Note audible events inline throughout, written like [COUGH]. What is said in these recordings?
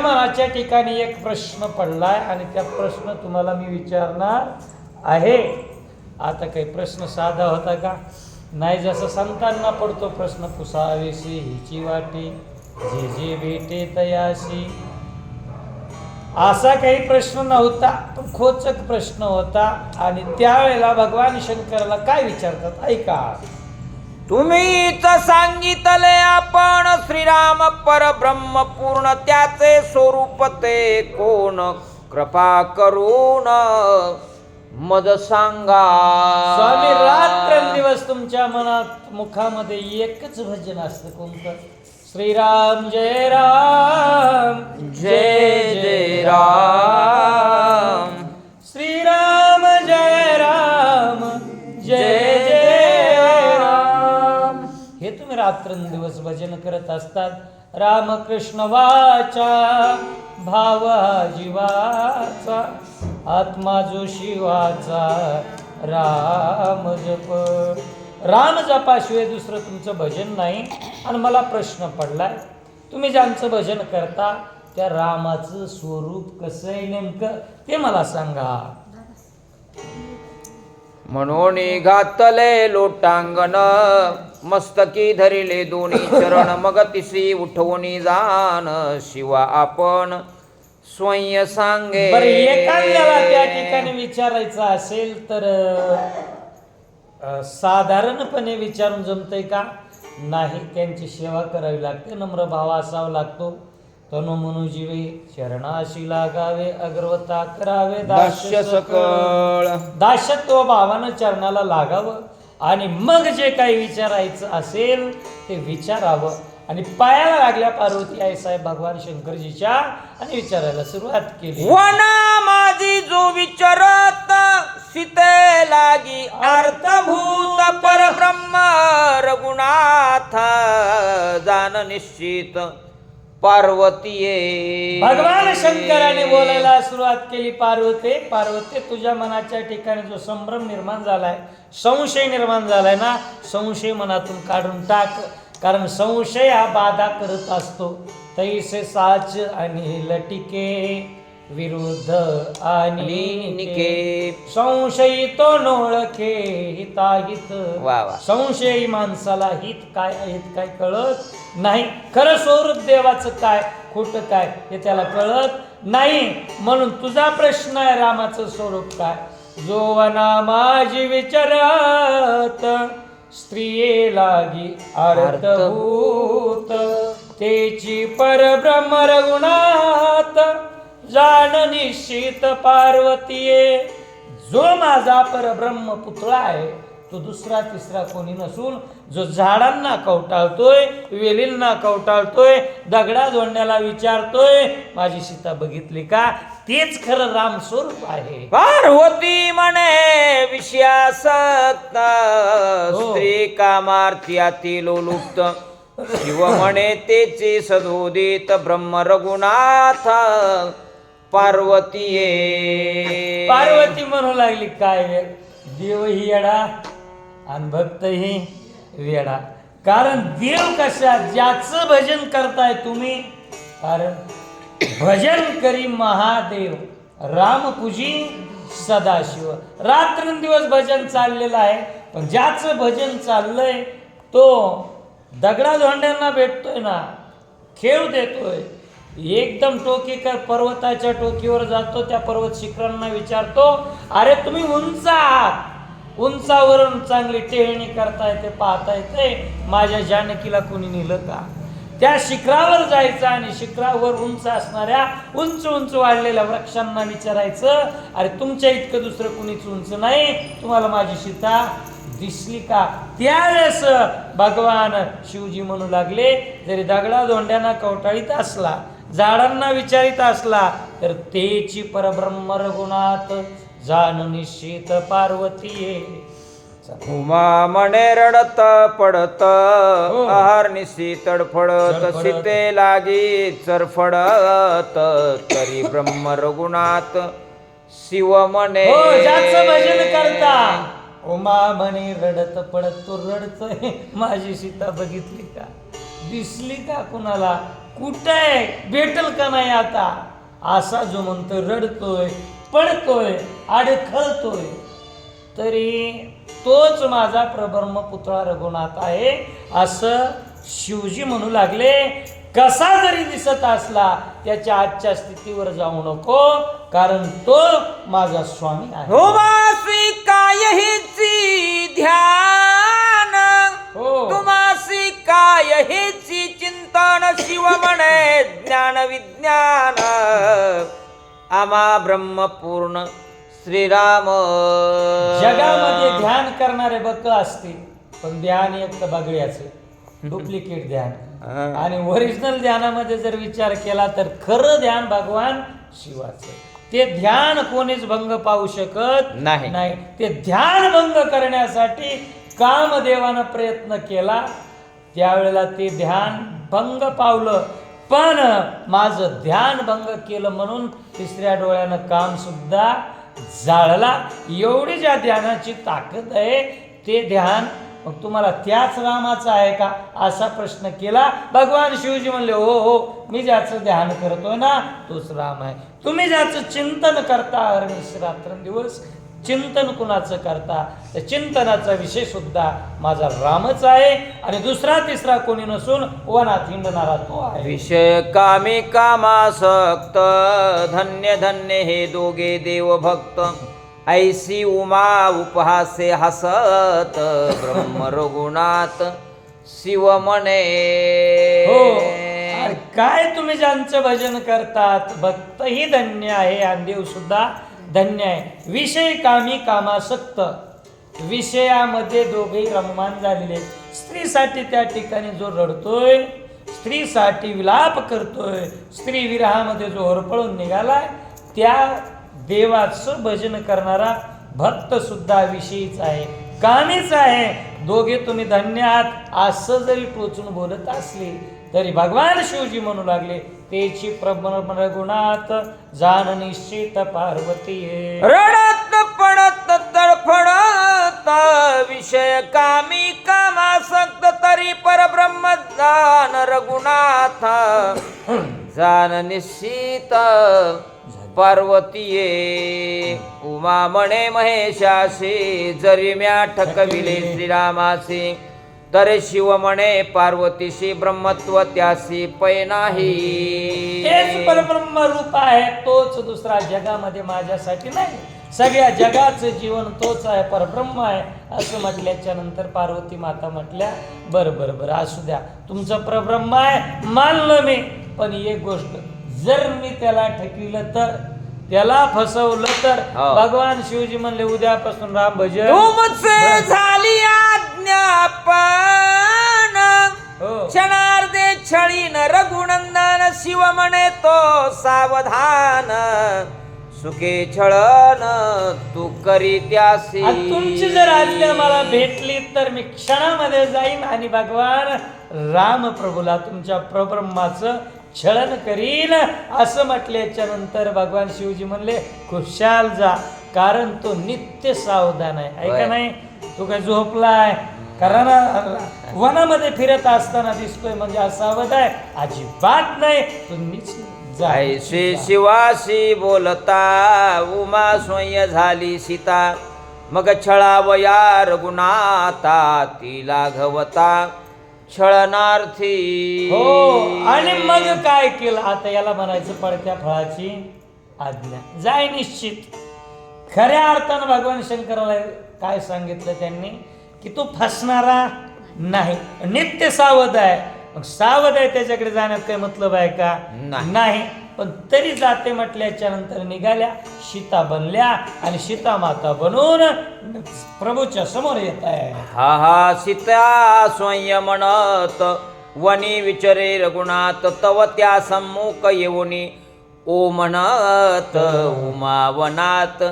मनाच्या ठिकाणी एक प्रश्न पडलाय आणि त्या प्रश्न तुम्हाला मी विचारणार आहे. आता काही प्रश्न साधा होता का? नाही जसं संतांना पडतो प्रश्न पुसावेशी हिची वाटे जे जे भेटे तयाशी. असा काही प्रश्न नव्हता पण खोचक प्रश्न होता. आणि त्यावेळेला भगवान शंकराला काय विचारतात? ऐका. तुम्हीच सांगितले आपण श्रीराम परब्रह्म पूर्ण त्याचे स्वरूप ते कोण कृपा करून मद सांगा. स्वामी रात्रंदिवस तुमच्या मनात मुखामध्ये एकच भजन असतं कोणतं? श्रीराम जय राम जय जय राम. हे तुम्ही रात्रंदिवस भजन करत असतात. रामकृष्ण वाचा भाव जीवाचा आत्मा जो शिवाचा राम जप. राम जपाशिवाय दुसरं तुमचं भजन नाही. आणि मला प्रश्न पडलाय तुम्ही ज्यांचं भजन करता त्या रामाचं स्वरूप कसं आहे नेमकं ते मला सांगा. म्हणून घातले लोटांगण. मस्तकी धरिले दोन्ही चरण मग तिसी उठवणी जाण. शिवा आपण स्वयं सांगे. बरं एखाद्याला त्या ठिकाणी विचारायचं असेल तर अं, साधारणपणे विचारून जमतंय का? नाही त्यांची सेवा करावी लागते नम्र भाव असावा लागतो. तनु मनु जीवे शरणाशी लागावे अग्रवता करावे दास्य सकळ. दास्यत्व भावानं चरणाला लागावं. आणि मग जे काही विचारायचं असेल ते विचारावं. आणि पायाला लागल्या पार्वती आई साहेब भगवान शंकरजीच्या आणि विचारायला सुरुवात केली. वना माझी जो विचारत सीते लागी अर्थभूत परब्रह्म रघुनाथ जाण निश्चित. पार्वतीये. भगवान शंकराने बोलायला सुरुवात केली पार्वते पार्वते तुझ्या मनाच्या ठिकाणी जो संभ्रम निर्माण झालाय संशय निर्माण झालाय ना संशय मनातून काढून टाक. कारण संशय हा बाधा करत असतो. तैसे साच आणि लटिके. विरुद्ध आणि आणि निके. निके. संशयितो नोळखे हिताहित. वा वा. संशयी माणसाला हित काय हित काय कळत नाही. खरं स्वरूप देवाचं काय खोटं काय हे त्याला कळत नाही. म्हणून तुझा प्रश्न आहे रामाचं स्वरूप काय? जो वना माझी विचारत स्त्रिये लागी अर्थभूत तेची परब्रह्म रघुनाथ जाण निश्चित पार्वतीये. जो माझा परब्रह्म पुतळा आहे तो दुसरा तिसरा कोणी नसून जो झाडांना कवटाळतोय वेलींना कवटाळतोय दगडा जोडण्याला विचारतोय माझी सीता बघितली का? तेच खरं राम स्वरूप आहे. पार्वती म्हणे विषयासक्त हो. स्त्री कामार्थी लोलुप्त शिव म्हणे तेचे सदोदित ब्रह्म रघुनाथ. पार्वतीये. पार्वती म्हणू लागली काय वेळ देव ही येडा आणि भक्त ही वेडा. कारण देव कशा ज्याचं भजन करताय तुम्ही कारण भजन करी महादेव रामपूजी सदाशिव. रात्रंदिवस भजन चाललेलं आहे पण ज्याचं भजन चाललंय तो दगडा धोंड्यांना भेटतोय ना खेळ देतोय. एकदम टोकीकर पर्वताच्या टोकीवर जातो त्या पर्वत शिखरांना विचारतो अरे तुम्ही उंच आहात. उंचावरून चांगली टेहणी करता येते पाहता येते माझ्या जानकीला कोणी नेलं का? त्या शिखरावर जायचं आणि शिखरावर उंच असणाऱ्या उंच उंच वाढलेल्या वृक्षांना विचारायचं अरे तुमच्या इतकं दुसरं कुणीच उंच नाही. तुम्हाला माझी सीता दिसली का? त्यावेळेस भगवान शिवजी म्हणू लागले जरी दगडा धोंड्यांना कवटाळीत असला झाडांना विचारित असला तर तेची परब्रह्म रघुनाथ जाण निश्चित पार्वतीये. उमा म्हणे रडत पडत हो. आहार निशी तडफडत. सीते लागी चरफडत तरी ब्रह्म रघुनाथ शिव म्हणे हो भजन करता. उमा म्हणे रडत पडत तो रडतोय. माझी सीता बघितली का? दिसली का कुणाला? कुठं? आहे भेटल का नाही आता? असा जो म्हणतो रडतोय पडतोय अडखळतोय तरी तोच माझा प्रब्रह्म पुतळा रघुनाथ आहे असं शिवजी म्हणू लागले कसा जरी दिसत असला त्याच्या आजच्या स्थितीवर जाऊ नको कारण तो माझा स्वामी आहे. हुमासी काय हिची ध्यान हो. तुमासी काय हिची शिव म्हणे ज्ञान विज्ञान. आमा ब्रह्मपूर्ण श्रीराम. जगामध्ये ध्यान करणारे बक असतील पण ध्यान एक तर बगड्याचे डुप्लिकेट ध्यान. आणि ओरिजिनल ध्यानामध्ये जर विचार केला तर खरं ध्यान भगवान शिवाचं. ते ध्यान कोणीच भंग पाहू शकत नाही. नाही. ते ध्यान भंग करण्यासाठी कामदेवानं प्रयत्न केला. त्यावेळेला ते ध्यान भंग पावलं. पण माझं ध्यान भंग केलं म्हणून तिसऱ्या डोळ्यानं काम सुद्धा जाळला. एवढी ज्या ध्यानाची ताकद आहे ते ध्यान मग तुम्हाला त्याच रामाचं आहे का? असा प्रश्न केला. भगवान शिवजी म्हणले हो हो मी ज्याचं ध्यान करतोय ना तोच राम आहे. तुम्ही ज्याचं चिंतन करता अरनिश रात्रंदिवस चिंतन कुणाचं करता? त्या चिंतनाचा विषय सुद्धा माझा रामच आहे. आणि दुसरा तिसरा कोणी नसून वनात हिंडणारा तो आहे. विषय कामी कामासक्त धन्य धन्य हे दोघे देव भक्त ऐसी उमा उपहासे हसत ब्रह्म रघुनाथ शिव म्हणे हो. काय तुम्ही ज्यांचं भजन करतात? भक्तही धन्य आहे. आणि देव सुद्धा धन्य आहे विषय कामी कामासक्त विषयामध्ये दोघेही रममान झालेले स्त्रीसाठी त्या ठिकाणी जो रडतोय स्त्रीसाठी विलाप करतोय स्त्री विरहामध्ये जो होरपळून निघालाय त्या देवाचं भजन करणारा भक्त सुद्धा विषयीच आहे. कामीच आहे. दोघे तुम्ही धन्य आहात. असं जरी टोचून बोलत असले तरी भगवान शिवजी म्हणू लागले तेची प्रबन रघुनाथ जाण निश्चित पार्वती रडत पडत तडफडत विषय कामी कामासक्त तरी परब्रह्म जान रघुनाथ जान निश्चित पार्वतीये। उमा म्हणे महेशाशी जरी म्या ठकविले श्रीरामासी तरे शिव म्हणे पार्वतीशी ब्रह्मत्व त्यासी पै नाही. तेच परब्रह्म रूप आहे तोच दुसरा जगामध्ये माझ्यासाठी नाही. सगळ्या जगाचं जीवन तोच आहे परब्रह्म आहे असं म्हटल्याच्या नंतर पार्वती माता म्हटल्या बरं बरं बरं असू द्या. तुमचं परब्रह्म आहे मानलं मी. पण एक गोष्ट जर मी त्याला ठकिलं तर त्याला फसवलं तर हो. भगवान शिवजी म्हणले उद्यापासून राम भजन. तुमचे झाली आज्ञापन हो. क्षणार्धे छळीन रघुनंदन शिव म्हणे तो सावधान. सुखे छळन तू करी त्यासी. तुमची जर आज्ञा मला भेटली तर मी क्षणामध्ये जाईन आणि भगवान रामप्रभूला तुमच्या प्रब्रह्माचं छळन करीन. असं म्हटल्याच्या नंतर भगवान शिवजी म्हणले खुशाल जा कारण तो नित्य सावधान आहे. ऐका. नाही? तो काय झोपलाय? कारण वनामध्ये फिरत असताना दिसतोय म्हणजे असावध आहे. अजिबात नाही. तो निश्चित जा ऐशी शिवाशी बोलता उमा स्वयं झाली सीता. मग छळावया रघुनाथा तिला घवता. छळणार्थी हो आणि मग काय केलं? आता याला म्हणायचं पडत्या फळाची आज्ञा. जाय निश्चित. खऱ्या अर्थानं भगवान शंकराला काय सांगितलं त्यांनी? की तू फसणारा नाही. नित्य सावध आहे. मग सावध आहे त्याच्याकडे जाण्यात काही मतलब आहे का? नाही. पण तरी जाते म्हटल्याच्या नंतर निघाल्या सीता बनल्या आणि सीता माता बनून प्रभूच्या समोर येत आहे. हा हा सीता स्वयं म्हणत वनी विचरे रघुनाथ तव त्या सम्मुख येऊनी ओ म्हणत उमा वनात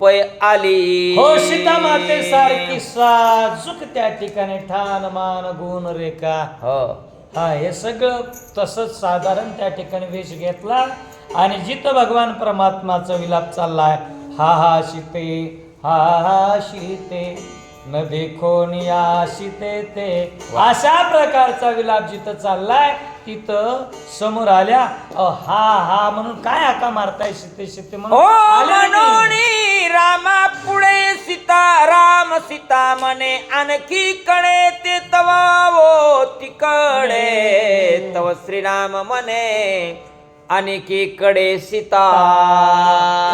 पै आली. हो सीता माते सारखी साजूक त्या ठिकाणी ठाण मान गुण रेखा. हो. हा हे सगळं तसंच साधारण त्या ठिकाणी वेश घेतला आणि जिथं भगवान परमात्माचा विलाप चाललाय हा हा सीते हा हा सीते न देखो निया सीते ते अशा प्रकारचा विलाप जिथं चाललाय तिथं समोर आल्या अ, हा हा म्हणून काय हाका मारताय शिते शिते ओ म्हणून आल्या नाही. मनोनी रामा पुढे सीता राम सीता म्हणे आणखी कडे ते तवावो तिकडे. तव श्रीराम म्हणे आणखी कडे सीता.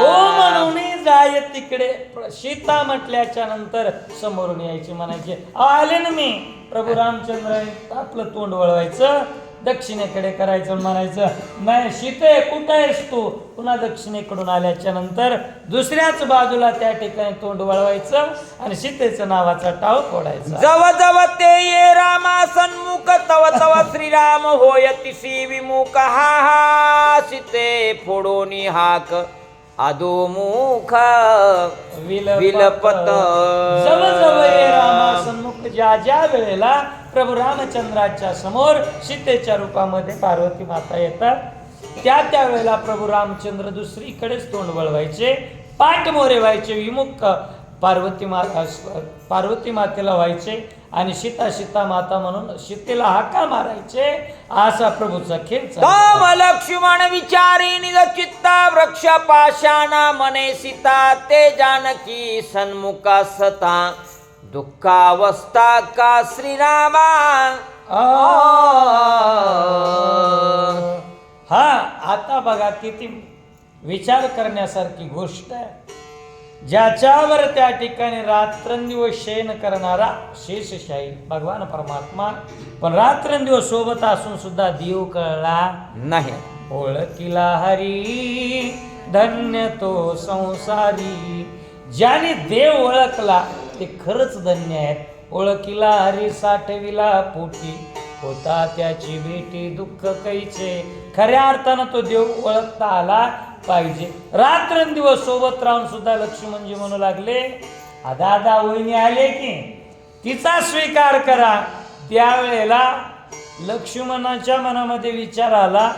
ओ म्हणून जाय तिकडे. प्र- सीता म्हटल्याच्या नंतर समोरून यायची म्हणायचे आले ना मी. प्रभू रामचंद्र आपलं तोंड वळवायचं. दक्षिणेकडे करायचं म्हणायचं नाही सीते कुठं आहेस तू? पुन्हा दक्षिणेकडून आल्याच्यानंतर दुसऱ्याच बाजूला त्या ठिकाणी तोंड वळवायचं आणि सीतेचं नावाचा टाव फोडायचा. जव जव ते ये रामा सन्मुख तव तव श्रीराम होय तिशी विमुख. हा हा सीते फोडोनी हाक. अधोमुख विलपत. सन्मुख ज्या ज्या वेळेला प्रभू रामचंद्राच्या समोर सीतेच्या रूपामध्ये पार्वती माता येतात त्या त्या वेळेला प्रभू रामचंद्र दुसरीकडेच तोंड वळवायचे पाठ मोरे व्हायचे विमुख पार्वती माता पार्वती मातेला व्हायचे आणि सीता सीता माता म्हणून सीतेला हाका मारायचे असा प्रभूचा खेळ तम लक्ष्मण विचारी निज चित्ता वृक्ष पाशाना मने सीता ते जानकी सन्मुखा सता. दुःखावस्था का श्रीरामा? हा आता बघा किती विचार करण्यासारखी गोष्ट आहे. ज्याच्यावर त्या ठिकाणी रात्रंदिवस शयन करणारा शेषशाही भगवान परमात्मा पण रात्रंदिवस सोबत असून सुद्धा देव कळला नाही. ओळखिला हरी धन्य तो संसारी. ज्याने देव ओळखला ते खरंच धन्य आहेत. ओळखिला हरी साठविला पोटी होता त्याची भेटी दुःख कैचे. खऱ्या अर्थानं तो देव ओळखता आला पाहिजे. रात्रंदिवस सोबत राहून सुद्धा लक्ष्मणजी म्हणू लागले दादा वहिनी आले की? तिचा स्वीकार करा. त्यावेळेला लक्ष्मणाच्या मनामध्ये विचार आला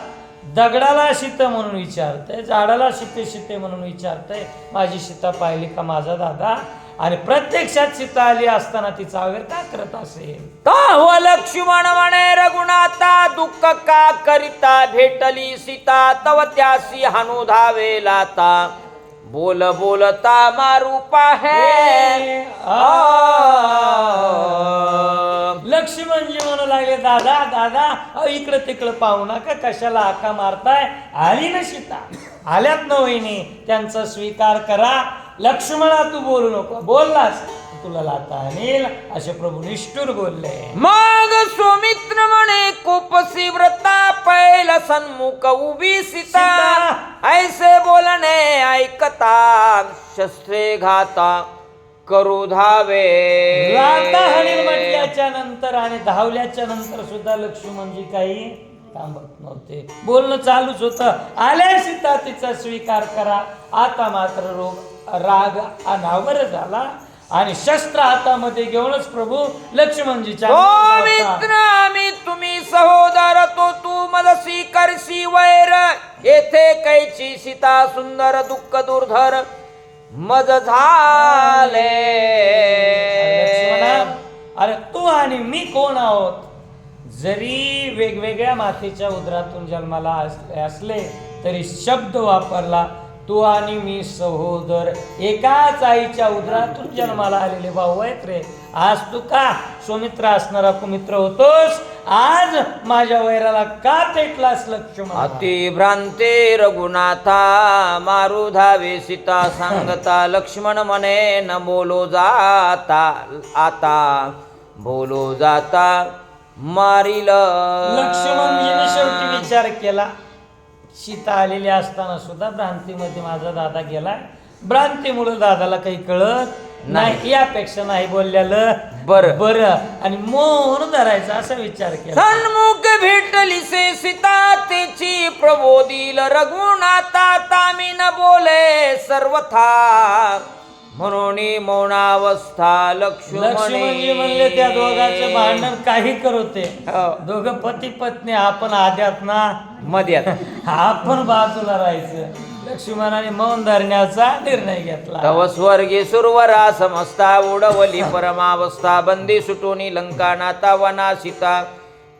दगडाला शीत म्हणून विचारतंय झाडाला शिते शीते म्हणून विचारतंय माझी सीता पाहिली का माझा दादा? आणि प्रत्यक्षात सीता आली असताना तिचा आवेर का करत असेल? तव लक्ष्मण म्हणे रघुनाथा दुःख का करिता भेटली सीता? तव त्यासी हानू धावे लाता. बोल बोलता मारू पाहे. लक्ष्मणजी म्हणू लागले दादा दादा इकडं तिकडं पाहू नका कशाला आका मारताय? आली ना सीता. आल्यात ना वहिनी त्यांचा स्वीकार करा. लक्ष्मणा तू बोलू नको. बोललास. तुला लाता आणील. असे प्रभू निष्ठूर बोलले. मग सुमित्र म्हणे कोपसी व्रता पैल सन्मुख उभी सीता. ऐसे बोलणे ऐकता शस्त्रे घाता करू धावे. लाता म्हटल्याच्या नंतर आणि धावल्याच्या नंतर सुद्धा लक्ष्मणजी काही थांबत नव्हते. बोलणं चालूच होतं. आल्या सीता तिचा स्वीकार करा. आता मात्र रोग राग अनावर झाला आणि शस्त्र हातामध्ये घेऊनच प्रभू लक्ष्मणजीच्या ओ होता. मित्र आम्ही तुम्ही सहोदर तो तू मदसी करसी वैर. येथे कैची सीता सुंदर दुःख दुर्धर मज झाले. अरे तू आणि मी कोण आहोत? जरी वेगवेगळ्या मातेच्या उदरातून जन्माला असले तरी शब्द वापरला तू आणि मी सहोदर एकाच आईच्या उदरातून जन्माला आलेले भाऊ आहेत रे. आज तू का सुमित्र असणारा कुमित्र होतोस? आज माझ्या वैराला का पेटलास लक्ष्मण? अति भ्रांते रघुनाथा मारू धावे सीता सांगता लक्ष्मण म्हणे न बोलो जाता आता बोलो जाता मारिल लक्ष्मणजीने शेवटी विचार केला. सीता आलेली असताना सुद्धा भ्रांतीमध्ये माझा दादा गेलाय. भ्रांतीमुळे दादाला काही कळत नाही यापेक्षा नाही बोललेलं. बरं. बरं. आणि मौन धरायचा असा विचार केला. सन्मुख भेटली से सीता तेची प्रबोधिल रघुनाथा तामी न बोले सर्वथा. म्हणून मौनावस्था लक्ष्मणजी म्हणले त्या दोघांचं भांडण काही करते हो. दोघं पती पत्नी आपण आध्यात ना? मध्यात [LAUGHS] आपण बाजूला राहायचं. लक्ष्मणाने मौन धरण्याचा निर्णय घेतला. तव स्वर्गी सुरवरा समस्ता उडवली परमावस्था बंदी सुटोनी लंका नाता वना सीता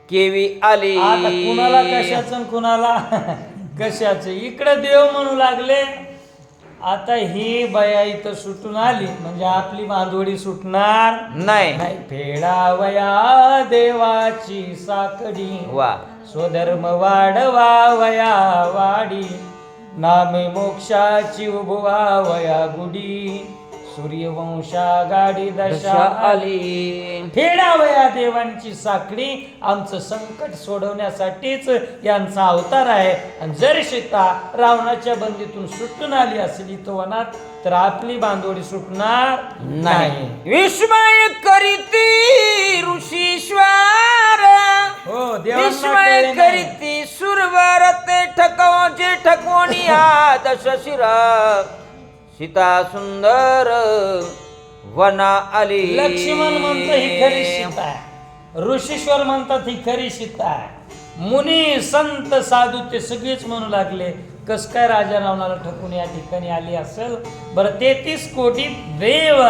केवी आली. कुणाला कशाचं कुणाला? [LAUGHS] कशाचं? इकडे देव म्हणू लागले. आता ही बया इथं सुटून आली. म्हणजे आपली मांदोडी सुटणार नाही. नाही. फेडावया देवाची साकडी. वा. स्वधर्म वाढवा वया वाडी. नामे मोक्षाची उभवा वया गुडी सूर्यवंशा गाडी दशा आली. फेडावया देवांची साखळी. आमचं संकट सोडवण्यासाठीच यांचा अवतार आहे. आणि जर सीता रावणाच्या बंदीतून सुटून आली असली तो वनात तर आपली बांधोडी सुटणार नाही. विस्मय करीती ऋषीश्वर. हो विस्मय. करीती सुरवर ते ठकवचे ठकवणिया दश शिर सीता सुंदर वना आली लक्ष्मण म्हणतो ही खरी सीता आहे. ऋषीश्वर म्हणतात ही खरी सीता आहे. मुनी संत साधू ते सगळेच म्हणू लागले कस काय राजा रावणाला ठकून या ठिकाणी आली असेल? बरं तेहतीस कोटी देव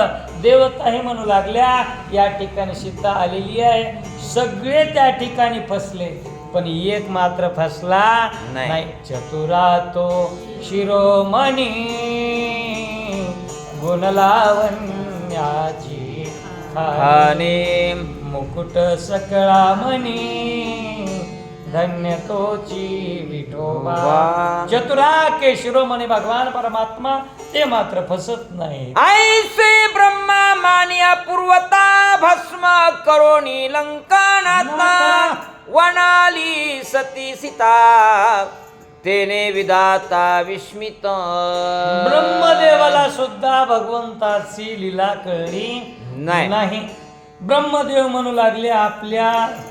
देवताही म्हणू लागल्या या ठिकाणी सीता आलेली आहे. सगळे त्या ठिकाणी फसले. पण एक मात्र फसला नाही. चतुरा तो शिरोमणी गुणलावण्याची आणि मुकुट सकळा मनी धन्य तोची विठोबा. चतुरा के शिरोमणी भगवान परमात्मा ते मात्र फसत नाही. ऐसे ब्रह्मा मानिया पूर्वता भस्म करोणी लंकानाता वनाली सती सीता तेने विदाता विस्मित. ब्रह्मदेवाला सुद्धा भगवंताची लीला कळली नाही. नाही. ब्रह्मदेव म्हणू लागले आपल्या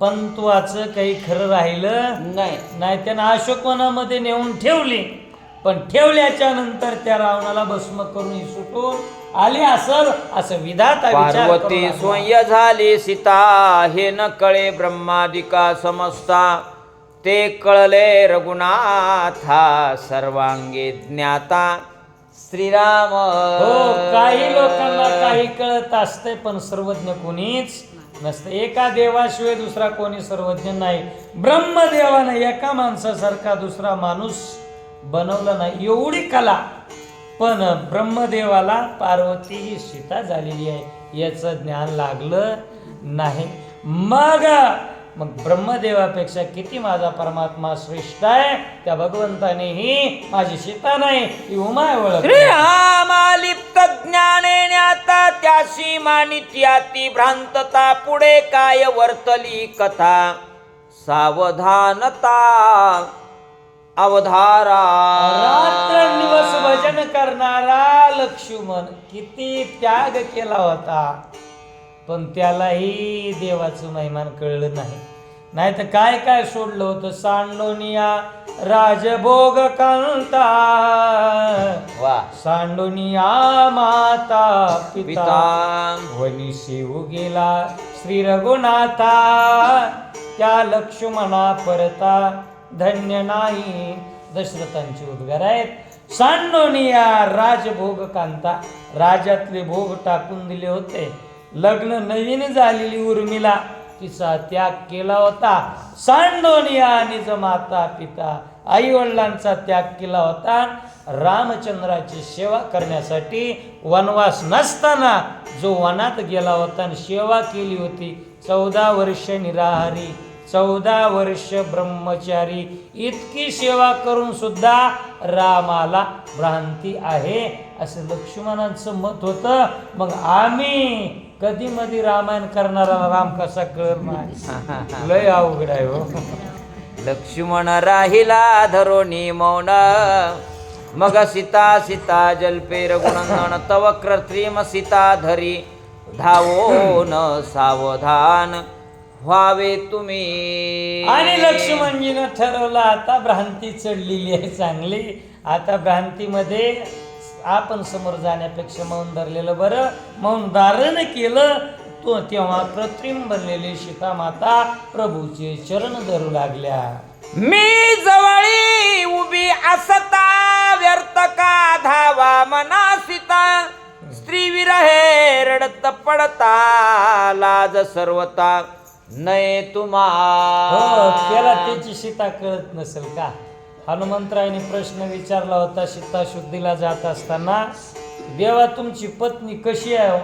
पंतवाचं काही खरं राहिलं नाही. नाही त्यांना अशोकवनामध्ये नेऊन ठेवली. पण ठेवल्याच्या नंतर त्या रावणाला भस्म करून सुटून आली असल असं विधाता पार्वती. स्वयं झाली सीता हे न कळे ब्रह्मादिका समजता ते कळले रघुनाथा सर्वांगे ज्ञाता. श्रीराम हो काही लोकांना काही कळत असते पण सर्वज्ञ कोणीच नसतं. एका देवाशिवाय दुसरा कोणी सर्वज्ञ नाही. ब्रह्मदेवानं एका माणसासारखा दुसरा माणूस बनवला नाही. एवढी कला. पण ब्रह्मदेवाला पार्वती ही सीता झालेली आहे याचं ज्ञान लागलं नाही. मग मग ब्रह्मदेवापेक्षा किती माझा परमात्मा श्रेष्ठ आहे? त्या भगवंतानेही माझी सीता नाही ती उमाय ओळख. श्रीरामालिप्त ज्ञाने ज्ञाता त्याशी मानित्याती भ्रांतता पुढे काय वर्तली कथा? सावधानता अवधारा। रात्रंदिवस भजन करणारा लक्ष्मण किती त्याग केला होता. पण त्यालाही देवाचं महिमान कळलं नाही. नाही तर काय काय सोडलं होतं सांडोनिया राजभोग कांता. वा. सांडोनिया माता पिता. पिता. वनी शिव गेला श्री रघुनाथा. त्या लक्ष्मणा परता धन्य नाही. दशरथांचे उद्गार आहेत. सांडोनिया राजभोग कांता राजातले भोग टाकून दिले होते. लग्न नवीन झालेली उर्मिला तिचा त्याग केला होता. सांडोनिया निज माता पिता आई वडिलांचा त्याग केला होता. रामचंद्राची सेवा करण्यासाठी वनवास नसताना जो वनात गेला होता आणि सेवा केली होती चौदा वर्ष निराहारी चौदा वर्ष ब्रह्मचारी. इतकी सेवा करून सुद्धा रामाला भ्रांती आहे असं लक्ष्मणांचं मत होतं. मग आम्ही कधी मधी रामायण करणारा राम कसा करणार नाही लय अवघड आहे हो. लक्ष्मण राहिला धरोणी मौन. मग सीता सीता जल्पे रघुनंदन तव कृत्रिम सीता धरी. धावो न सावधान. व्हावे तुम्ही. आणि लक्ष्मणजीनं ठरवलं आता भ्रांती चढलेली आहे चांगली. आता भ्रांतीमध्ये आपण समोर जाण्यापेक्षा मौन धरलेलं बरं. मौन धारण केलं तो तेव्हा कृत्रिम बनलेली सीता माता प्रभूचे चरण धरू लागल्या. मी जवळी उभी असता व्यर्थ का धावा मनासिता. स्त्री विरहे रडत पडता लाज सर्वता. नये तुम्हा हो त्याला त्याची सीता कळत नसेल का? हनुमंतरायने प्रश्न विचारला होता सीता शुद्धीला जात असताना देवा तुमची पत्नी कशी आहे हो?"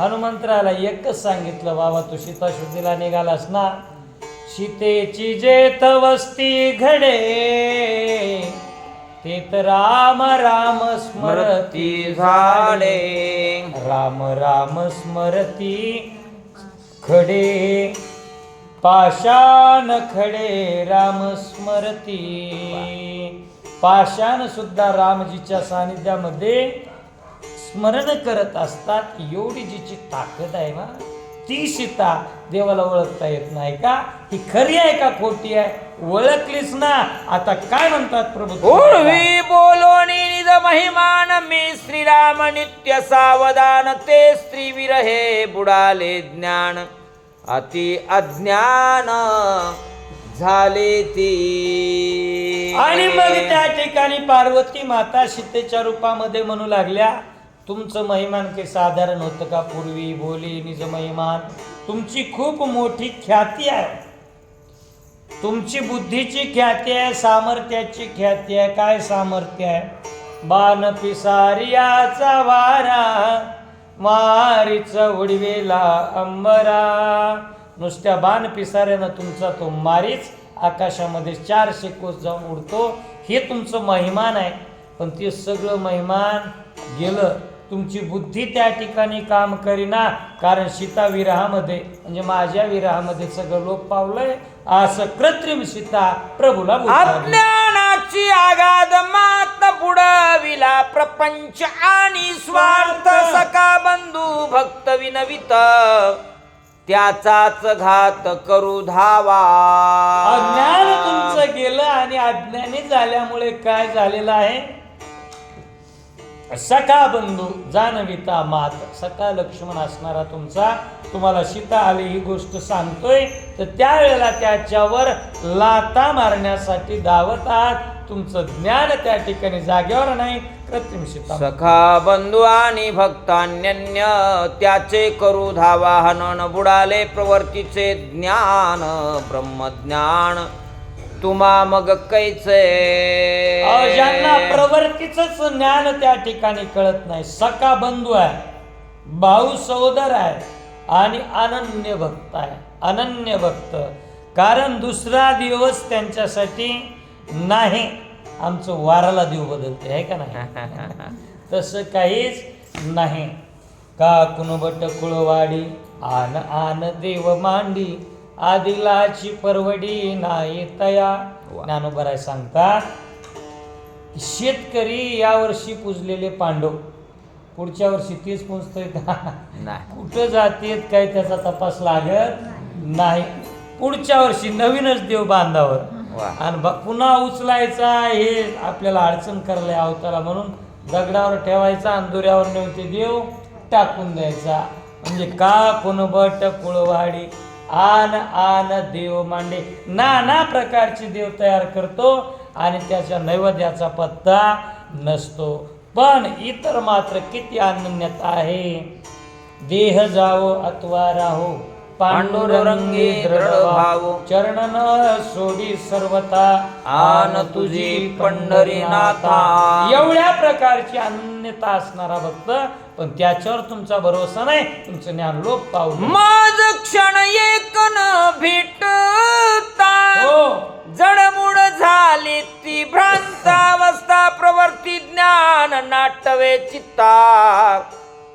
हनुमंतराला एकच सांगितलं बाबा तू सीता शुद्धीला निघालास ना? सीतेची जेत वस्ती घडे. ते तर राम राम स्मरती स्मरती झाले राम राम स्मरती खडे पाषाण खडे राम स्मरती. पाषाण सुद्धा रामजीच्या सानिध्यामध्ये स्मरण करत असतात. एवढी जीची ताकद आहे ना ती सीता देवाला ओळखता येत नाही का? ही खरी आहे का खोटी आहे? ओळखलीस ना. आता काय म्हणतात प्रभू पूर्वी बोलोनी निज महिमान मी श्रीराम नित्य सावधान ते स्त्री विरहे बुडाले ज्ञान. अति अज्ञान झाले ती. आणि मग त्या ठिकाणी पार्वती माता सीतेच्या रूपामध्ये म्हणू लागल्या तुमचं महिमान काही साधारण होतं का? पूर्वी बोली निज महिमान. तुमची खूप मोठी ख्याती आहे. तुमची बुद्धीची ख्याती आहे सामर्थ्याची ख्याती आहे. काय सामर्थ्य आहे? बाण पिसारियाचा वारा. मारीच उडवेला अंबरा. नुसत्या बाण पिसाऱ्यानं तुमचा तो मारीच आकाशामध्ये चार शेकोस जाऊन उडतो. हे तुमचं महिमान आहे. पण ते सगळं महिमान गेलं. तुमची बुद्धी त्या ठिकाणी काम करीना. कारण सीता विरहामध्ये म्हणजे माझ्या विरहामध्ये सगळं लोक पावलंय. असं कृत्रिम सीता प्रभूला. अज्ञानाची आगाध मात बुडविला प्रपंच आणि स्वार्थ सका बंधू भक्त विनवित. त्याचाच घात करू धावा. अज्ञान तुमचं गेलं आणि अज्ञानी झाल्यामुळे काय झालेलं आहे? सखा बंधू जानविता मात. सखा लक्ष्मण असणारा तुमचा. तुम्हाला सीता आली ही गोष्ट सांगतोय. तर त्यावेळेला त्याच्यावर लाता मारण्यासाठी धावत आहात तुमचं ज्ञान त्या ठिकाणी जागेवर नाही. कृत्रिम सीता. सखा बंधू आणि भक्तान्यन्य त्याचे करू धावा हनन बुडाले प्रवर्तीचे ज्ञान ब्रह्मज्ञान. तुम्हा मग कैचे ज्यांना प्रवृत्तीच ज्ञान त्या ठिकाणी कळत नाही सका बंधू आहे भाऊ सहोदर आहे आणि अनन्य भक्त आहे अनन्य भक्त. कारण दुसरा दिवस त्यांच्यासाठी नाही. आमचं वाराला देव बदलते आहे का नाही? [LAUGHS] तसं काहीच नाही. का कुणबट कुळवाडी आन आन देव मांडी आदिलाची परवडी नाही तया. ज्ञानोबराय सांगतात शेतकरी यावर्षी पुजलेले पांडव. पुढच्या वर्षी तेच पुजतोय का? नाही. कुठं जातेत काही त्याचा तपास लागत नाही. पुढच्या वर्षी नवीनच देव बांधावर. आणि पुन्हा उचलायचा हे आपल्याला अडचण करलंय अवताला म्हणून दगडावर ठेवायचा अंधुऱ्यावर नेऊन ते देव टाकून द्यायचा. म्हणजे का कुणबट कुळवाडी? आन आन देव मांडे नाना प्रकारचे देव तयार करतो आणि त्याच्या नैवेद्याचा पत्ता नसतो पण इतर मात्र किती अनन्यता आहे देह जावो अथवा राहो पांडुरंगी दृढ भाव. चरणन सोडी सर्वता आन तुझी पंढरीनाथा. एवढ्या प्रकारची अनन्यता असणारा भक्त पण त्याच्यावर तुमचा भरोसा नाही तुमचं ज्ञान लोप पावलं. माझ क्षण एक न भेटता हो. जडमुड झाली ती भ्रांत अवस्था प्रवर्ती ज्ञान नाटवे चित्ता.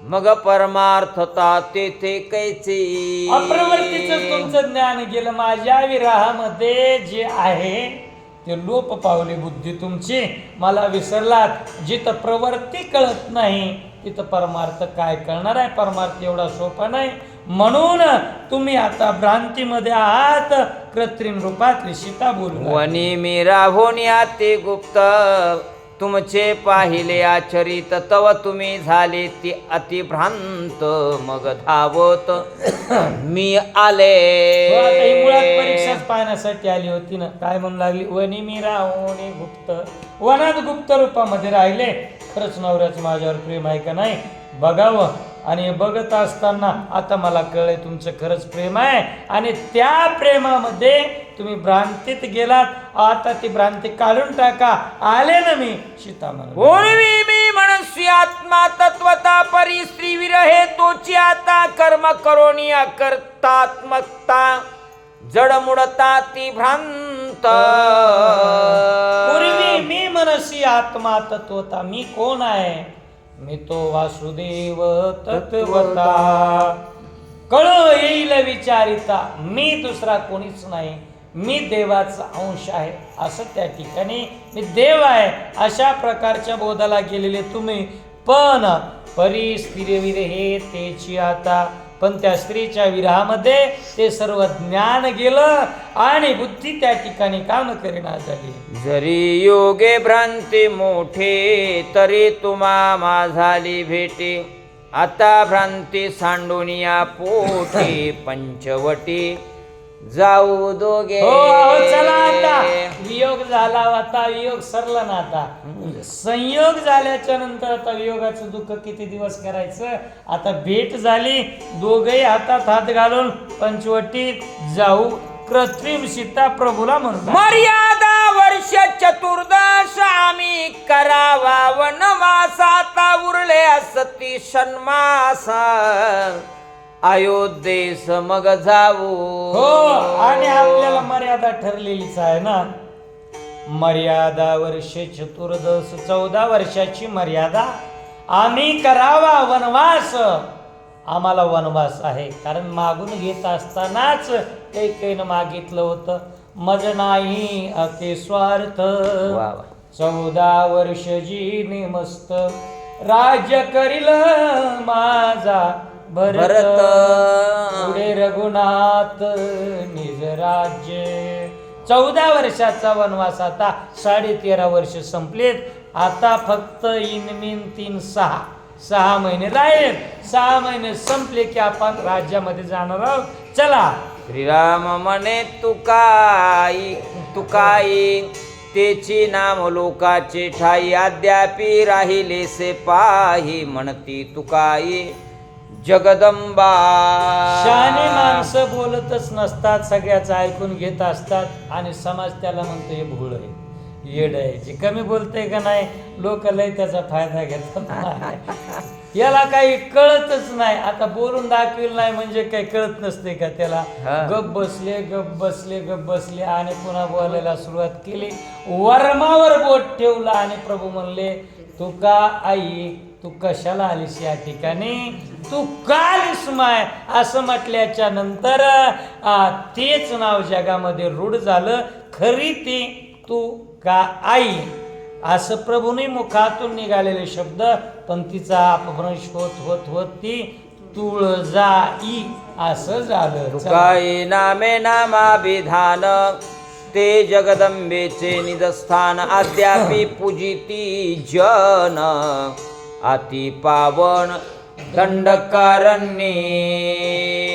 मग परमार्थता तेथे कैची. अप्रवर्तीच तुमचं ज्ञान गेलं माझ्या विराहामध्ये जे आहे ते लोप पावली बुद्धी तुमची. मला विसरलात जिथं प्रवृत्ती कळत नाही तिथं परमार्थ काय कळणार आहे? परमार्थ एवढा सोपा नाही. म्हणून तुम्ही आता भ्रांतीमध्ये आहात. कृत्रिम रूपात सीता बोलू वनी मी राहोनिया ते गुप्त. तुमचे पाहिले आचरित तव तुम्ही झाले ती अतिभ्रांत मग धावत [COUGHS] मी आले. हो, मुळात परीक्षाच पाहण्यासाठी आली होती ना. काय म्हणू लागली? वनी मी राहुणी गुप्त. वनात गुप्त रूपामध्ये राहिले. खरंच नवऱ्याचं माझ्यावर प्रेम आहे का नाही? बघावं. आणि बघत असताना आता मला कळलंय तुमचं खरंच प्रेम आहे. आणि त्या प्रेमामध्ये तुम्ही भ्रांतीत गेलात. आता ती भ्रांती काढून टाका. आले ना मी? सीता मी म्हणसी आत्मा तत्वता परी स्त्री विरहे तोची आता कर्म करोनी अकर्तात्मकता जड मुडता ती भ्रांत. मनसी आत्मा तत्वता. मी कोण आहे? मी तो वासुदेव तत्वता. कळ येईल विचारिता. मी दुसरा कोणीच नाही. मी देवाचा अंश आहे. असं त्या ठिकाणी मी देव आहे. अशा प्रकारच्या बोधाला गेलेले तुम्ही. पण परी स्त्रीवीर हे तेची आता पण त्या स्त्रीच्या विरहामध्ये ते सर्व ज्ञान गेलं आणि बुद्धी त्या ठिकाणी काम करीना झाली. जरी योगे भ्रांती मोठे तरी तुम्हा माझाली भेटे. आता भ्रांती सांडोनिया पोटे पंचवटी. जाऊ दोघे. हो अहो, चला आता. वियोग झाला आता वियोग सरला ना आता. संयोग झाल्याच्यानंतर आता वियोगाचं दुःख किती दिवस करायचं? आता भेट झाली दोघही हातात हात घालून पंचवटीत जाऊ. कृत्रिम सीता प्रभूला म्हणतात. मर्यादा वर्ष चतुर्दश आम्ही करावा वनवास आता उरले असती षण्मास. अयोध्येस मग जाऊ हो आणि आपल्याला मर्यादा ठरलेलीच आहे ना. मर्यादा वर्ष चतुर्दश चौदा वर्षाची मर्यादा. आम्ही करावा वनवास. आम्हाला वनवास आहे. कारण मागून घेत असतानाच कैकेनं मागितलं होतं. मज नाही अके स्वार्थ. चौदा वर्ष जी निमस्त राज्य करील माझा भरत. पुढे रघुनाथ निज राज्य. चौदा वर्षाचा वनवास आता साडे तेरा वर्ष संपलेत. आता फक्त इनमिन तीन सहा. सहा महिने राहील. सहा महिने संपले की आपण राज्यामध्ये जाणार आहोत. चला. श्रीराम म्हणे तुकाई तुकाई तेची नाम लोकाचे ठाई अद्यापी राहिले से पाही म्हणती तुकाई जगदंबा. शहाणे माणसं बोलतच नसतात सगळ्याचं ऐकून घेत असतात आणि समाज त्याला म्हणतो हे भूळ आहे येड आहे जे कमी बोलतंय का नाही लोक लय त्याचा फायदा घेतात. [LAUGHS] याला काही कळतच नाही. आता बोलून दाखविल नाही म्हणजे काही कळत नसते का त्याला. गप बसले गप बसले गप बसले आणि पुन्हा बोलायला सुरुवात केली. वर्मावर बोट ठेवला आणि प्रभू म्हणले तू का आई तू कशाला आलीस या ठिकाणी? तू का आलीस माय? असं म्हटल्याच्या नंतर तेच नाव जगामध्ये रूढ झालं खरी ती तू का आई? असं प्रभूने मुखातून निघालेले शब्द पण तिचा अपभ्रंश होत होत होत ती तुळजाई असं झालं. तुकाई नामे नामाभिधान ते जगदंबेचे निजस्थान अद्यापि पूजिती जन. अति पावन दंडकारण्ये.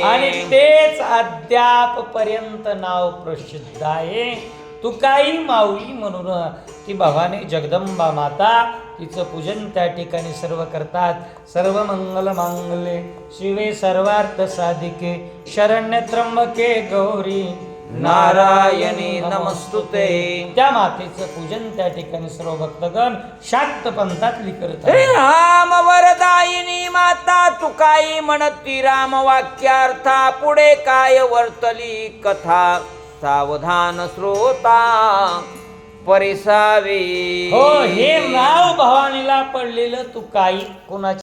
आणि तेच अद्याप पर्यंत नाव प्रसिद्ध आहे. तू काही माऊली म्हणून ती भवानी जगदंबा माता तिचं पूजन त्या ठिकाणी सर्व करतात. सर्व मंगल मांगले शिवे सर्वार्थ साधिके. शरण्य त्र्यंबके गौरी. नारायणी नमस्तुते. त्या मातेचं पूजन त्या ठिकाणी सर्व भक्तगण शाक्त पंथातली करतात हे राम वरदायिनी माता तुकाई म्हणती राम वाक्यार्था पुढे काय वर्तली कथा? सावधान श्रोता परिसावे. हो हे नाव भवानीला पडलेलं तू काही कोणाच्या